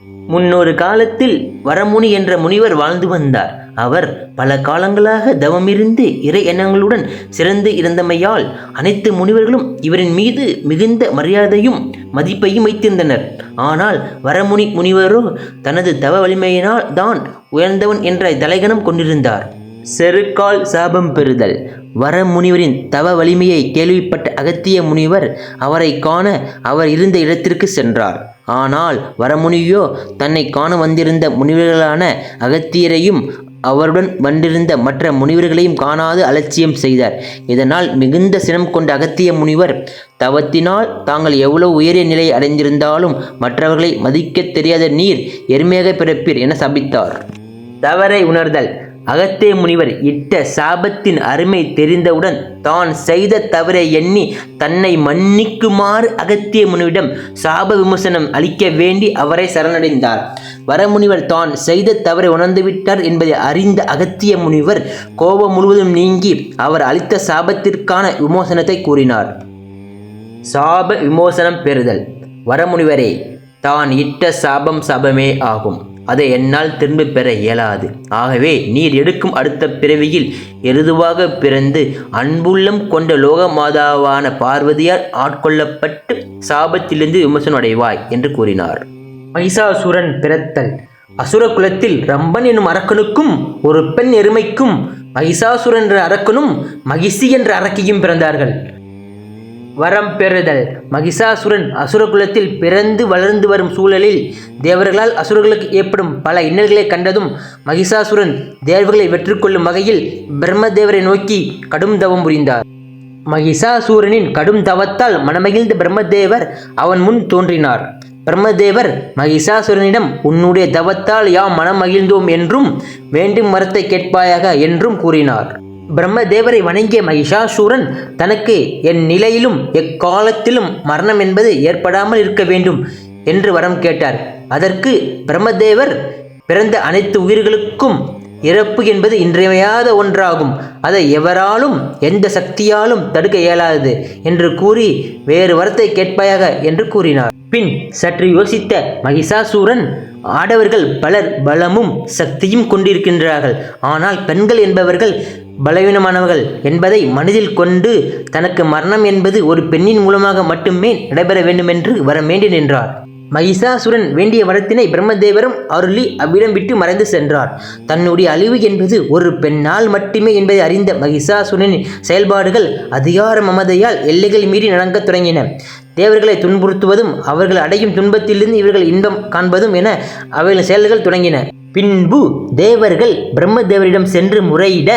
முன்னொரு காலத்தில் வரமுனி என்ற முனிவர் வாழ்ந்து வந்தார். அவர் பல காலங்களாக தவமிருந்து இறை எண்ணங்களுடன் சிறந்து இருந்தமையால் அனைத்து முனிவர்களும் இவரின் மீது மிகுந்த மரியாதையும் மதிப்பையும் வைத்திருந்தனர். ஆனால் வரமுனி முனிவரோ தனது தவ வலிமையினால் தான் உயர்ந்தவன் என்ற தலைகணம் கொண்டிருந்தார். செருக்கால் சாபம் பெறுதல். வரமுனிவரின் தவ வலிமையை கேள்விப்பட்ட அகத்திய முனிவர் அவரை காண அவர் இருந்த இடத்திற்கு சென்றார். ஆனால் வரமுனியோ தன்னை காண வந்திருந்த முனிவர்களான அகத்தியரையும் அவருடன் வந்திருந்த மற்ற முனிவர்களையும் காணாது அலட்சியம் செய்தார். இதனால் மிகுந்த சினம் கொண்ட அகத்திய முனிவர் தவத்தினால் தாங்கள் எவ்வளவு உயரிய நிலை அடைந்திருந்தாலும் மற்றவர்களை மதிக்கத் தெரியாத நீர் எருமையாக பிறப்பீர் என சபித்தார். தவறை உணர்தல். அகத்தே முனிவர் இட்ட சாபத்தின் அருமை தெரிந்தவுடன் தான் செய்த தவறை எண்ணி தன்னை மன்னிக்குமாறு அகத்திய முனிவிடம் சாப விமர்சனம் அளிக்க வேண்டி அவரை சரணடைந்தார். வரமுனிவர் தான் செய்த தவறை உணர்ந்துவிட்டார் என்பதை அறிந்த அகத்திய முனிவர் கோபம் முழுவதும் நீங்கி அவர் அளித்த சாபத்திற்கான விமோசனத்தை கூறினார். சாப விமோசனம் பெறுதல். வரமுனிவரே தான் இட்ட சாபம் சாபமே ஆகும். அதை என்னால் திரும்ப பெற இயலாது. ஆகவே நீர் எடுக்கும் அடுத்த பிறவியில் எருதுவாக பிறந்து அன்புள்ளம் கொண்ட லோக மாதாவான பார்வதியால் ஆட்கொள்ளப்பட்டு சாபத்திலிருந்து விமர்சனம் அடைவாய் என்று கூறினார். மகிஷாசுரன் பிறத்தல். அசுர குலத்தில் ரம்பன் எனும் அரக்கனுக்கும் ஒரு பெண் எருமைக்கும் மகிஷாசுரன் என்ற அரக்கனும் மகிஷி என்ற அரக்கியும் பிறந்தார்கள். வரம் பெறுதல். மகிஷாசுரன் அசுரகுலத்தில் பிறந்து வளர்ந்து வரும் சூழலில் தேவர்களால் அசுரர்களுக்கு ஏற்படும் பல இன்னல்களை கண்டதும் மகிஷாசுரன் தேவர்களை வெற்றிக்கொள்ளும் வகையில் பிரம்மதேவரை நோக்கி கடும் தவம் புரிந்தார். மகிஷாசூரனின் கடும் தவத்தால் மனமகிழ்ந்த பிரம்மதேவர் அவன் முன் தோன்றினார். பிரம்மதேவர் மகிஷாசுரனிடம் உன்னுடைய தவத்தால் யாம் மனம் மகிழ்ந்தோம் என்றும் வேண்டும் மரத்தை கேட்பாயாக என்றும் கூறினார். பிரம்மதேவரை வணங்கிய மகிஷாசூரன் தனக்கு என் நிலையிலும் எக்காலத்திலும் மரணம் என்பது ஏற்படாமல் இருக்க வேண்டும் என்று வரம் கேட்டார். அதற்கு பிரம்மதேவர் பிறந்த அனைத்து உயிர்களுக்கும் இறப்பு என்பது இன்றியமையாத ஒன்றாகும். அதை எவராலும் எந்த சக்தியாலும் தடுக்க இயலாதது என்று கூறி வேறு வரத்தை கேட்பாயாக என்று கூறினார். பின் சற்று யோசித்த மகிஷாசூரன் ஆடவர்கள் பலர் பலமும் சக்தியும் கொண்டிருக்கின்றார்கள். ஆனால் பெண்கள் என்பவர்கள் பலவீனமானவர்கள் என்பதை மனதில் கொண்டு தனக்கு மரணம் என்பது ஒரு பெண்ணின் மூலமாக மட்டுமே நடைபெற வேண்டுமென்று வர வேண்டி நின்றார். மகிஷாசுரன் வேண்டிய வரத்தினை பிரம்மதேவரும் அருளி அவ்விடம் விட்டு மறைந்து சென்றார். தன்னுடைய அழிவு என்பது ஒரு பெண்ணால் மட்டுமே என்பதை அறிந்த மகிஷாசுரனின் செயல்பாடுகள் அதிகார மமதையால் எல்லைகள் மீறி நடக்கத் தொடங்கின. தேவர்களை துன்புறுத்துவதும் அவர்கள் அடையும் துன்பத்திலிருந்து இவர்கள் இன்பம் காண்பதும் என அவைகளின் செயல்கள் தொடங்கின. பின்பு தேவர்கள் பிரம்மதேவரிடம் சென்று முறையிட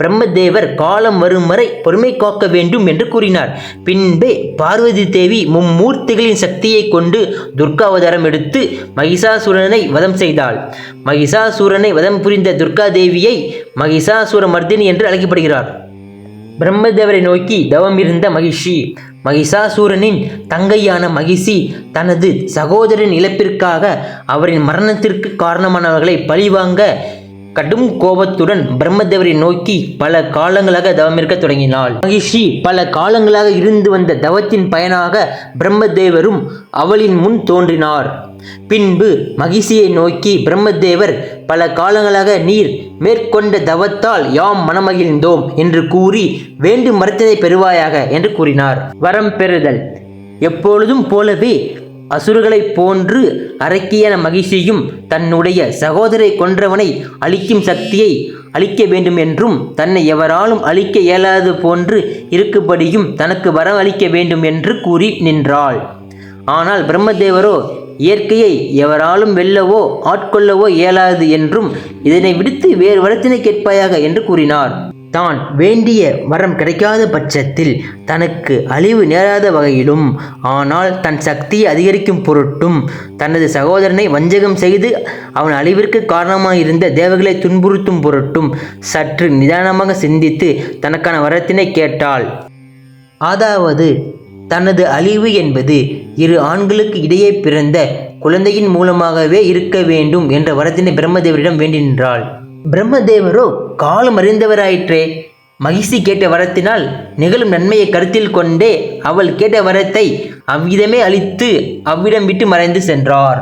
பிரம்மதேவர் காலம் வரும் வரை பொறுமை காக்க வேண்டும் என்று கூறினார். பின்பே பார்வதி தேவி மும்மூர்த்திகளின் சக்தியை கொண்டு துர்காவதாரம் எடுத்து மகிஷாசுரனை வதம் செய்தாள். மகிஷாசுரனை வதம் புரிந்த துர்கா தேவியை மகிஷாசுர மர்தினி என்று அழைக்கப்படுகிறார். பிரம்மதேவரை நோக்கி தவமிருந்த மகிஷி மகிஷாசூரனின் தங்கையான மகிஷி தனது சகோதரன் இழப்பிற்காக அவரின் மரணத்திற்கு காரணமானவர்களை பழிவாங்க கடும் கோபத்துடன் பிரம்மதேவரை நோக்கி பல காலங்களாக தவமிருக்க தொடங்கினாள். மகிஷி பல காலங்களாக இருந்து வந்த தவத்தின் பயனாக பிரம்மதேவரும் அவளின் முன் தோன்றினார். பின்பு மகிஷியை நோக்கி பிரம்மதேவர் பல காலங்களாக நீர் மேற்கொண்ட தவத்தால் யாம் மனமகிழ்ந்தோம் என்று கூறி வேண்டும் மரத்தினை பெறுவாயாக என்று கூறினார். வரம் பெறுதல். எப்பொழுதும் போலவே அசுரர்களைப் போன்று அரக்கியான மகிழ்ச்சியும் தன்னுடைய சகோதரை கொன்றவனை அழிக்கும் சக்தியை அழிக்க வேண்டும் என்றும் தன்னை எவராலும் அழிக்க இயலாது போன்று இருக்கும்படியும் தனக்கு வரம் அளிக்க வேண்டும் என்று கூறி நின்றாள். ஆனால் பிரம்மதேவரோ இயற்கையை எவராலும் வெல்லவோ ஆட்கொள்ளவோ இயலாது என்றும் இதனை விடுத்து வேறு வரத்தினை கேட்பாயாக என்று கூறினார். தான் வேண்டிய வரம் கிடைக்காத பட்சத்தில் தனக்கு அழிவு நேராத வகையிலும் ஆனால் தன் சக்தியை அதிகரிக்கும் பொருட்டும் தனது சகோதரனை வஞ்சகம் செய்து அவன் அழிவிற்கு காரணமாயிருந்த தேவர்களை துன்புறுத்தும் பொருட்டும் சற்று நிதானமாக சிந்தித்து தனக்கான வரத்தினை கேட்டாள். அதாவது தனது அழிவு என்பது இரு ஆண்களுக்கு இடையே பிறந்த குழந்தையின் மூலமாகவே இருக்க வேண்டும் என்ற வரத்தினை பிரம்மதேவரிடம் வேண்டி நின்றாள். பிரம்மதேவரோ காலம் அறிந்தவராயிற்றே. மகிழ்ச்சி கேட்ட வரத்தினால் நிகழும் நன்மையை கருத்தில் கொண்டே அவள் கேட்ட வரத்தை அவ்விதமே அளித்து அவ்விடம் விட்டு மறைந்து சென்றார்.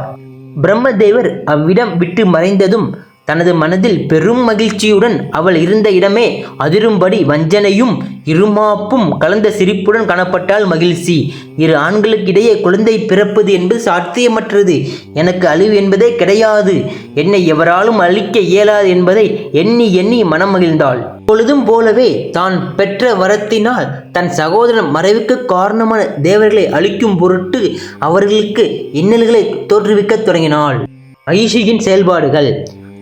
பிரம்மதேவர் அவ்விடம் விட்டு மறைந்ததும் தனது மனதில் பெரும் மகிழ்ச்சியுடன் அவள் இருந்த இடமே அதிரும்படி வஞ்சனையும் இருமாப்பும் கலந்த சிரிப்புடன் காணப்பட்டால் மகிழ்ச்சி. இரு ஆண்களுக்கிடையே குழந்தை பிறப்பது என்பது சாத்தியமற்றது. எனக்கு அழிவு என்பதே கிடையாது. என்னை எவராலும் அழிக்க இயலாது என்பதை எண்ணி எண்ணி மனம் மகிழ்ந்தாள். பொழுதும் போலவே தான் பெற்ற வரத்தினால் தன் சகோதரன் மறைவுக்கு காரணமான தேவர்களை அழிக்கும் பொருட்டு அவர்களுக்கு இன்னல்களை தோற்றுவிக்கத் தொடங்கினாள். மகிஷியின் செயல்பாடுகள்.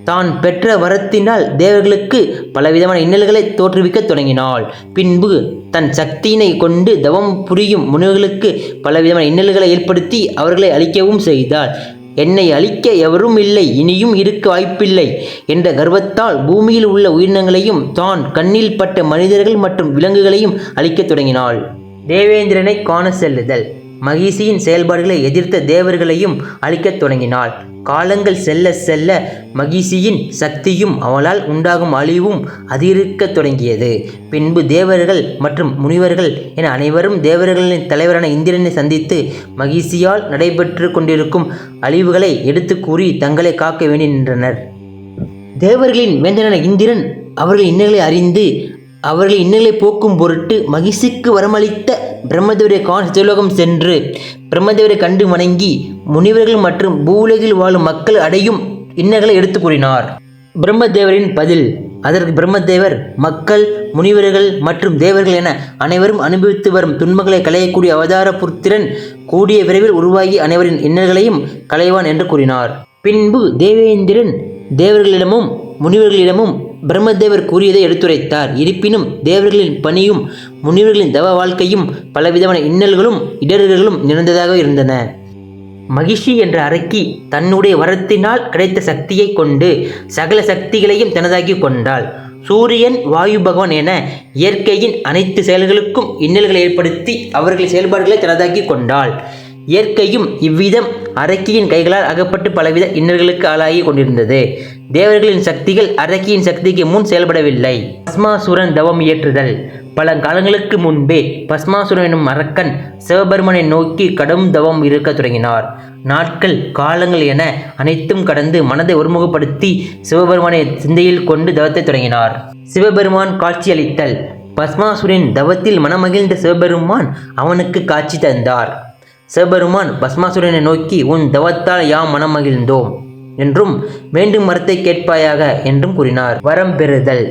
தான் பெற்ற வரத்தினால் தேவர்களுக்கு பலவிதமான இன்னல்களை தோற்றுவிக்கத் தொடங்கினாள். பின்பு தன் சக்தியினை கொண்டு தவம் புரியும் முனிவர்களுக்கு பலவிதமான இன்னல்களை ஏற்படுத்தி அவர்களை அழிக்கவும் செய்தாள். என்னை அழிக்க எவரும் இல்லை இனியும் இருக்க வாய்ப்பில்லை என்ற கர்வத்தால் பூமியில் உள்ள உயிரினங்களையும் தான் கண்ணில் பட்ட மனிதர்கள் மற்றும் விலங்குகளையும் அழிக்கத் தொடங்கினாள். தேவேந்திரனை காண செல்லுதல். மகிஷியின் செயல்பாடுகளை எதிர்த்த தேவர்களையும் அழிக்கத் தொடங்கினாள். காலங்கள் செல்ல செல்ல மகிஷியின் சக்தியும் அவளால் உண்டாகும் அழிவும் அதிகரிக்கத் தொடங்கியது. பின்பு தேவர்கள் மற்றும் முனிவர்கள் என அனைவரும் தேவர்களின் தலைவரான இந்திரனை சந்தித்து மகிஷியால் நடைபெற்று கொண்டிருக்கும் அழிவுகளை எடுத்து கூறி தங்களை காக்க வேண்டி நின்றனர். தேவர்களின் வேந்தனான இந்திரன் அவர்கள் இன்னல்களை அறிந்து அவர்கள் இன்னலை போக்கும் பொருட்டு மகிஷிக்கு வரமளித்த பிரம்மதேவரை கான் சிவலோகம் சென்று பிரம்மதேவரை கண்டு வணங்கி முனிவர்கள் மற்றும் பூவுலகில் வாழும் மக்கள் அடையும் இன்னல்களை எடுத்து கூறினார். பிரம்மதேவரின் பதில் அதற்கு பிரம்மதேவர் மக்கள் முனிவர்கள் மற்றும் தேவர்கள் என அனைவரும் அனுபவித்து வரும் துன்பங்களை களையக்கூடிய அவதார புத்திரன் கூடிய விரைவில் உருவாகி அனைவரின் இன்னல்களையும் களைவான் என்று கூறினார். பின்பு தேவேந்திரன் தேவர்களிடமும் முனிவர்களிடமும் பிரம்மதேவர் கூறியதை எடுத்துரைத்தார். இருப்பினும் தேவர்களின் பணியும் முனிவர்களின் தவ வாழ்க்கையும் பலவிதமான இன்னல்களும் இடர்களும் நிறைந்ததாக இருந்தன. மகிஷி என்ற அரக்கி தன்னுடைய வரத்தினால் கிடைத்த சக்தியை கொண்டு சகல சக்திகளையும் தனதாக்கி கொண்டாள். சூரியன் வாயு பகவான் என இயற்கையின் அனைத்து செயல்களுக்கும் இன்னல்களை ஏற்படுத்தி அவர்கள் செயல்பாடுகளை தனதாக்கி கொண்டாள். இயற்கையும் இவ்விதம் அரக்கியின் கைகளால் அகப்பட்டு பலவித இன்னல்களுக்கு ஆளாகி கொண்டிருந்தது. தேவர்களின் சக்திகள் அரக்கியின் சக்திக்கு முன் செயல்படவில்லை. பஸ்மாசுரன் தவம் இயற்றுதல். பல காலங்களுக்கு முன்பே பஸ்மாசுரன் எனும் அரக்கன் சிவபெருமனை நோக்கி கடும் தவம் இருக்க தொடங்கினார். நாட்கள் காலங்கள் என அனைத்தும் கடந்து மனதை ஒருமுகப்படுத்தி சிவபெருமானை சிந்தையில் கொண்டு தவத்தை தொடங்கினார். சிவபெருமான் காட்சியளித்தல் பஸ்மாசுரின் தவத்தில் மனமகிழ்ந்த சிவபெருமான் அவனுக்கு காட்சி தந்தார். சிவபெருமான் பஸ்மாசுரனை நோக்கி உன் தவத்தால் யாம் மனமகிழ்ந்தோம் என்றும் வேண்டும் மரத்தை கேட்பாயாக என்றும் கூறினார். வரம் பெறுதல்.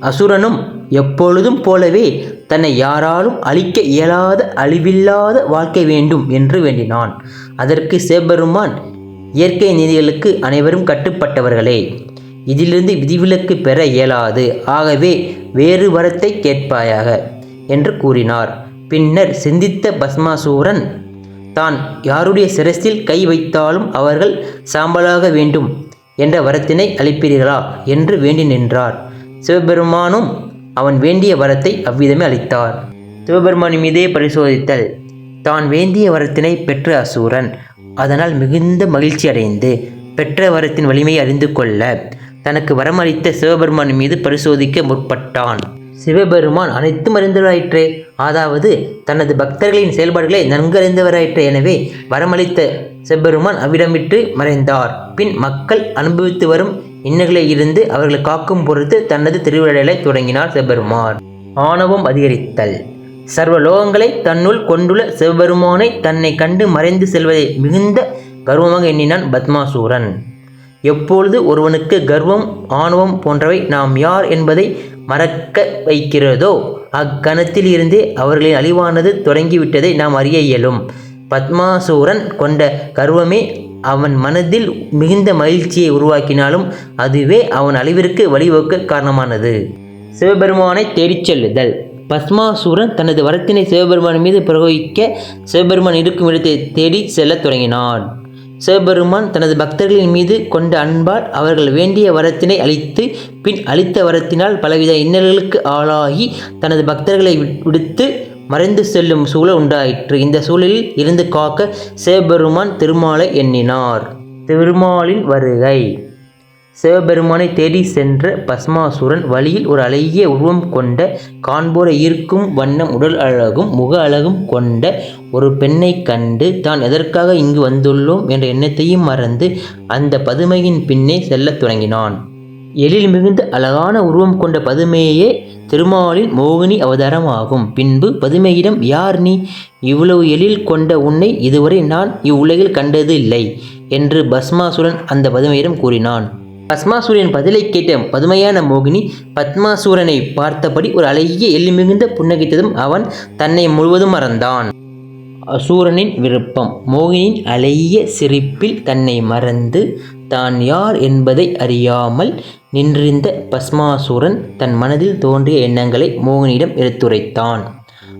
அசுரனும் எப்பொழுதும் போலவே தன்னை யாராலும் அழிக்க இயலாத அழிவில்லாத வாழ்க்கை வேண்டும் என்று வேண்டினான். அதற்கு சிவபெருமான் இயற்கை நீதிகளுக்கு அனைவரும் கட்டுப்பட்டவர்களே இதிலிருந்து விதிவிலக்கு பெற இயலாது. ஆகவே வேறு வரத்தை கேட்பாயாக என்று கூறினார். பின்னர் சிந்தித்த பஸ்மாசூரன் தான் யாருடைய சிரசில் கை வைத்தாலும் அவர்கள் சாம்பலாக வேண்டும் என்ற வரத்தினை அளிப்பீர்களா என்று வேண்டி நின்றார். சிவபெருமானும் அவன் வேண்டிய வரத்தை அவ்விதமே அளித்தார். சிவபெருமானின் மீதே பரிசோதித்தல் தான் வேண்டிய வரத்தினை பெற்ற அசூரன் அதனால் மிகுந்த மகிழ்ச்சி அடைந்து பெற்ற வரத்தின் வலிமையை அறிந்து கொள்ள தனக்கு வரமளித்த சிவபெருமான் மீது பரிசோதிக்க முற்பட்டான். சிவபெருமான் அனைத்தும் அறிந்தவராயிற்றே. அதாவது தனது பக்தர்களின் செயல்பாடுகளை நன்கறிந்தவராயிற்றே. எனவே வரமளித்த சிவபெருமான் அவ்விடமிட்டு மறைந்தார். பின் மக்கள் அனுபவித்து வரும் இன்னல்களை இருந்து அவர்களை காக்கும் பொருட்டு தனது திருவிழலை தொடங்கினார் சிவபெருமான். ஆணவம் அதிகரித்தல். சர்வ லோகங்களை தன்னுள் கொண்டுள்ள சிவபெருமானை தன்னை கண்டு மறைந்து செல்வதை மிகுந்த கர்வமாக எண்ணினான் பத்மாசூரன். எப்பொழுது ஒருவனுக்கு கர்வம் ஆணவம் போன்றவை நாம் யார் என்பதை மறக்க வைக்கிறதோ அக்கணத்தில் இருந்தே அவர்களின் அழிவானது தொடங்கிவிட்டதை நாம் அறிய இயலும். பத்மாசூரன் கொண்ட கர்வமே அவன் மனதில் மிகுந்த மகிழ்ச்சியை உருவாக்கினாலும் அதுவே அவன் அழிவிற்கு வழிவகுக்க காரணமானது. சிவபெருமானை தேடிச் செல்லுதல். பத்மாசூரன் தனது வரத்தினை சிவபெருமான் மீது பிரயோகிக்க சிவபெருமான் இருக்கும் இடத்தை தேடி செல்லத் தொடங்கினான். சிவபெருமான் தனது பக்தர்களின் மீது கொண்ட அன்பால் அவர்கள் வேண்டிய வரத்தினை அளித்து பின் அளித்த வரத்தினால் பலவித இன்னல்களுக்கு ஆளாகி தனது பக்தர்களை விடுத்து மறைந்து செல்லும் சூழல் உண்டாயிற்று. இந்த சூழலில் இருந்து காக்க சிவபெருமான் திருமாலை எண்ணினார். திருமாலின் வருகை. சிவபெருமானை தேடி சென்ற பஸ்மாசுரன் வழியில் ஒரு அழகிய உருவம் கொண்ட காண்போரை ஈர்க்கும் வண்ணம் உடல் அழகும் முக அழகும் கொண்ட ஒரு பெண்ணை கண்டு தான் எதற்காக இங்கு வந்துள்ளோம்? என்ற எண்ணத்தையும் மறந்து அந்த பதுமையின் பின்னே செல்லத் தொடங்கினான். எழில் மிகுந்த அழகான உருவம் கொண்ட பதுமையே திருமாலின் மோகினி அவதாரமாகும். பின்பு பதுமையிடம் யார் நீ? இவ்வளவு எழில் கொண்ட உன்னை இதுவரை நான் இவ்வுலகில் கண்டது இல்லை என்று பஸ்மாசுரன் அந்த பதுமையிடம் கூறினான். பஸ்மாசுரன் பதிலை கேட்ட பதுமையான மோகினி பத்மாசூரனை பார்த்தபடி ஒரு அழகிய எள்ளி மிகுந்த புன்னகைத்ததும் அவன் தன்னை முழுவதும் மறந்தான். அசூரனின் விருப்பம் மோகினியின் அழகிய சிரிப்பில் தன்னை மறந்து தான் யார் என்பதை அறியாமல் நின்றிருந்த பஸ்மாசுரன் தன் மனதில் தோன்றிய எண்ணங்களை மோகினியிடம் எடுத்துரைத்தான்.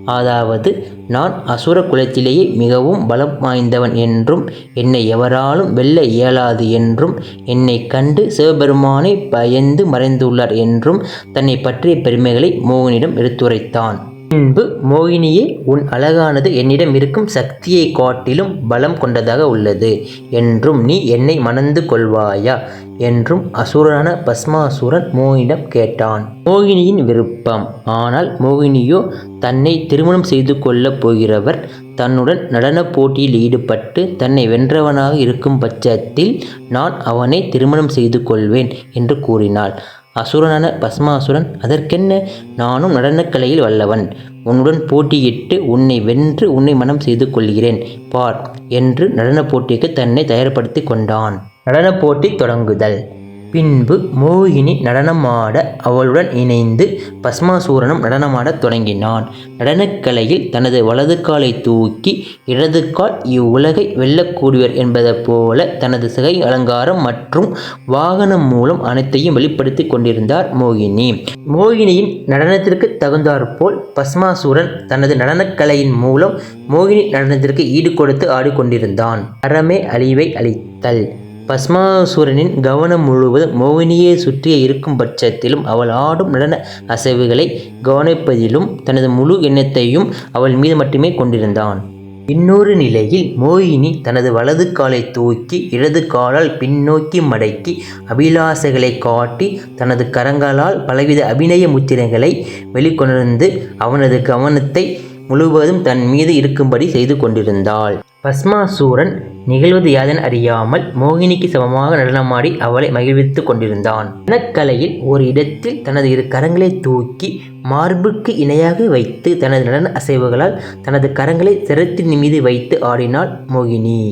அதாவது நான் அசுர குலத்திலேயே மிகவும் பலம் வாய்ந்தவன் என்றும் என்னை எவராலும் வெல்ல இயலாது என்றும் என்னை கண்டு சிவபெருமானை பயந்து மறைந்துள்ளார் என்றும் தன்னை பற்றிய பெருமைகளை மோகனிடம் எடுத்துரைத்தான். பின்பு மோகினியே உன் அழகானது என்னிடம் இருக்கும் சக்தியை காட்டிலும் பலம் கொண்டதாக உள்ளது. என்றும் நீ என்னை மணந்து கொள்வாயா? என்றும் அசுரனான பஸ்மாசுரன் மோகினிடம் கேட்டான். மோகினியின் விருப்பம். ஆனால் மோகினியோ தன்னை திருமணம் செய்து கொள்ளப் போகிறவர் தன்னுடன் நடனப் போட்டியில் ஈடுபட்டு தன்னை வென்றவனாக இருக்கும் பட்சத்தில் நான் அவனை திருமணம் செய்து கொள்வேன் என்று கூறினாள். அசுரனான பஸ்மாசுரன் அதற்கென்ன? நானும் நடனக்கலையில் வல்லவன். உன்னுடன் போட்டியிட்டு உன்னை வென்று உன்னை மனம் செய்து கொள்கிறேன். பார் என்று நடனப் போட்டிக்கு தன்னை தயார்படுத்தி கொண்டான். நடனப் போட்டி தொடங்குதல். பின்பு மோகினி நடனமாட அவளுடன் இணைந்து பஸ்மாசூரனும் நடனமாடத் தொடங்கினான். நடனக்கலையில் தனது வலது காலை தூக்கி இடது கால் இவ்வுலகை வெல்லக்கூடியவர் என்பது போல தனது சிகை அலங்காரம் மற்றும் வாகனம் மூலம் அனைத்தையும் வெளிப்படுத்தி கொண்டிருந்தார் மோகினி. மோகினியின் நடனத்திற்கு தகுந்தாற்போல் பஸ்மாசூரன் தனது நடனக்கலையின் மூலம் மோகினி நடனத்திற்கு ஈடு கொடுத்து ஆடிக்கொண்டிருந்தான். அறமே அழிவை அளித்தல் பஸ்மாசுரனின் கவனம் முழுவதும் மோகினியை சுற்றியே இருக்கும் பட்சத்திலும் அவள் ஆடும் நடன அசைவுகளை கவனிப்பதிலும் தனது முழு எண்ணத்தையும் அவள் மீது மட்டுமே கொண்டிருந்தான். இன்னொரு நிலையில் மோகினி தனது வலது காலை தூக்கி இடது காலால் பின்னோக்கி மடக்கி அபிலாசைகளை காட்டி தனது கரங்களால் பலவித அபிநய முத்திரங்களை வெளிக்கொணர்ந்து அவனது கவனத்தை முழுவதும் தன் மீது இருக்கும்படி செய்து கொண்டிருந்தாள். பஸ்மாசூரன் நிகழ்வது யாதென அறியாமல் மோகினிக்கு சமமாக நடனமாடி அவளை மகிழ்வித்து கொண்டிருந்தான். நடனக்கலையில் ஒரு இடத்தில் தனது இரு கரங்களை தூக்கி மார்புக்கு இணையாக வைத்து தனது நடன அசைவுகளால் தனது கரங்களை சிரத்தின் மீது வைத்து ஆடினாள் மோகினி.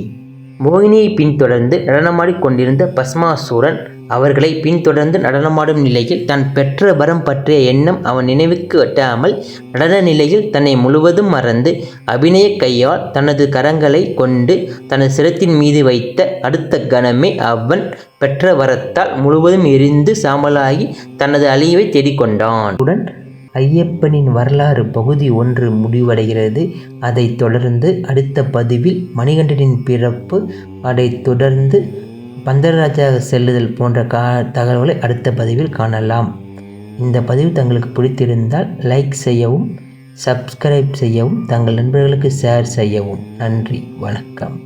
மோகினியை பின்தொடர்ந்து நடனமாடிக் கொண்டிருந்த பஸ்மாசூரன் அவர்களை பின்தொடர்ந்து நடனமாடும் நிலையில் தான் பெற்ற வரம் பற்றிய எண்ணம் அவன் நினைவுக்கு வெட்டாமல் நடன நிலையில் தன்னை முழுவதும் மறந்து அபிநய கையால் தனது கரங்களை கொண்டு தனது சிரத்தின் மீது வைத்த அடுத்த கணமே அவன் பெற்ற வரத்தால் முழுவதும் எரிந்து சாம்பலாகி தனது அழிவை தேடிக்கொண்டான். உடன் ஐயப்பனின் வரலாறு பகுதி ஒன்று முடிவடைகிறது. அதைத் தொடர்ந்து அடுத்த பதிவில் மணிகண்டனின் பிறப்பு அதைத் தொடர்ந்து பந்தரராஜா செல்லுதல் போன்ற கா தகவல்களை அடுத்த பதிவில் காணலாம். இந்த பதிவு தங்களுக்கு பிடித்திருந்தால் லைக் செய்யவும் சப்ஸ்கிரைப் செய்யவும் தங்கள் நண்பர்களுக்கு ஷேர் செய்யவும். நன்றி வணக்கம்.